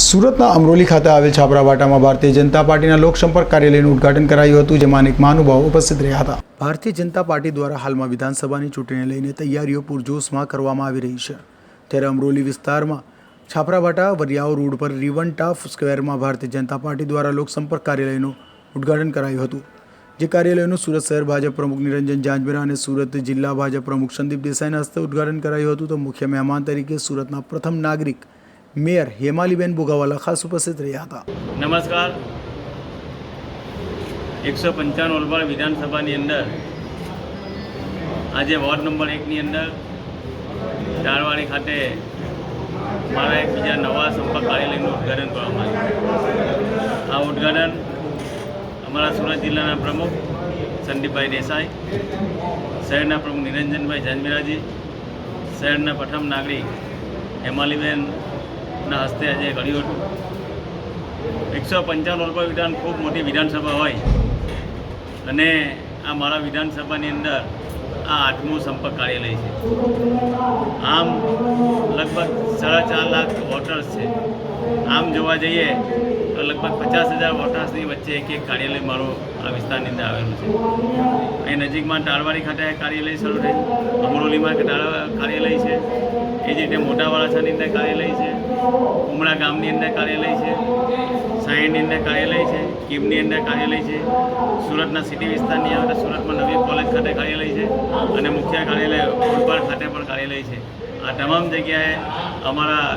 સુરતના અમરોલી ખાતે આવેલ છાપરાવાટામાં ભારતીય જનતા પાર્ટીના લોકસંપર્ક કાર્યાલયનું ઉદ્ઘાટન કરાયું હતું, જેમાં અનેક મહાનુભાવો ઉપસ્થિત રહ્યા હતા. ભારતીય જનતા પાર્ટી દ્વારા હાલમાં વિધાનસભાની ચૂંટણીને લઈને તૈયારીઓ પૂરજોશમાં કરવામાં આવી રહી છે. ત્યારે અમરોલી વિસ્તારમાં છાપરાવાટા વરિયાઓ રોડ પર રીવન ટાફ સ્ક્વેરમાં ભારતીય જનતા પાર્ટી દ્વારા લોકસંપર્ક કાર્યાલયનું ઉદ્ઘાટન કરાયું હતું, જે કાર્યાલયનું સુરત શહેર ભાજપ પ્રમુખ નિરંજન જાંજમેરા અને સુરત જિલ્લા ભાજપ પ્રમુખ સંદીપ દેસાઈના હસ્તે ઉદ્ઘાટન કરાયું હતું. તો મુખ્ય મહેમાન તરીકે સુરતના પ્રથમ નાગરિક મેયર હેમાલીબેન બોગાવાલા ખાસ ઉપસ્થિત રહ્યા હતા નમસ્કાર એકસો પંચાણું ઓલવાડ વિધાનસભાની અંદર આજે વોર્ડ નંબર એકની અંદર ડાળવાડી ખાતે મારા એક બીજા નવા સંપર્ક કાર્યાલયનું ઉદ્ઘાટન કરવામાં આવ્યું આ ઉદ્ઘાટન અમારા સુરત જિલ્લાના પ્રમુખ સંદીપભાઈ દેસાઈ શહેરના પ્રમુખ નિરંજનભાઈ જાંજમેરાજી શહેરના પ્રથમ નાગરિક હેમાલીબેનના હસ્તે આજે કર્યું હતું. એકસો પંચાવન રૂપિયા વિધાન ખૂબ મોટી વિધાનસભા હોય. અને આ મારા વિધાનસભાની અંદર આ આઠમું સંપર્ક કાર્યાલય છે. આમ લગભગ સાડા ચાર લાખ વોટર્સ છે. આમ જોવા જઈએ તો લગભગ પચાસ હજાર વોટર્સની વચ્ચે એક એક કાર્યાલય મારું આ વિસ્તારની અંદર આવેલું છે. અહીં નજીકમાં ટાળવાડી ખાતે કાર્યાલય શરૂ થઈ અમરોલીમાં કાર્યાલય છે. એ જ રીતે મોટા વરાછાની અંદર કાર્યાલય છે. ઉમરા ગામની અંદર કાર્યાલય છે, સાયણની અંદર કાર્યાલય છે કીમની અંદર કાર્યાલય છે, સુરતના સિટી વિસ્તારની અંદર સુરતમાં નવી કોલેજ ખાતે કાર્યાલય છે અને મુખ્ય કાર્યાલય ઓલપાડ ખાતે પણ કાર્યાલય છે. આ તમામ જગ્યાએ અમારા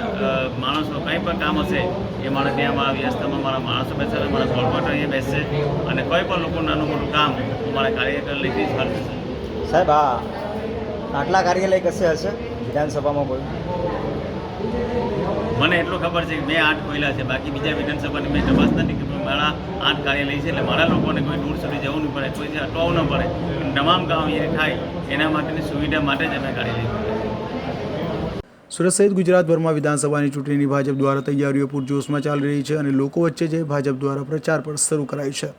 માણસો કંઈ પણ કામ હશે, એ માણસ ત્યાં અમારા વ્યસ્તમાં મારા માણસો બેસે મારા કોર્પોરેટર અહીંયા બેસશે અને કોઈ પણ લોકો નાનું મોટું કામ અમારા કાર્યકર લીધી જ હલ થશે સાહેબ, આ આટલા કાર્યાલય કશે હશે? વિધાનસભામાં કોઈ મને એટલું ખબર છે કે મેં આઠ ખોલ્યા છે. બાકી બીજા વિધાનસભાની મેં તપાસ નથી કે મારા આઠ કાર્યાલય છે એટલે મારા લોકોને કોઈ દૂર સુધી જવું નહીં પડે, કોઈ અટવાવું ન પડે. તમામ કામ એ થાય, એના માટેની સુવિધા માટે જ અમે કાર્યાલય. સુરત સહિત ગુજરાતભરમાં વિધાનસભાની ચૂંટણીની ભાજપ દ્વારા તૈયારીઓ પૂરજોશમાં ચાલી રહી છે અને લોકો વચ્ચે જે ભાજપ દ્વારા પ્રચાર પણ શરૂ કરાય છે.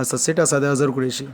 હસત સેટા સાથે અઝર કુરેશી.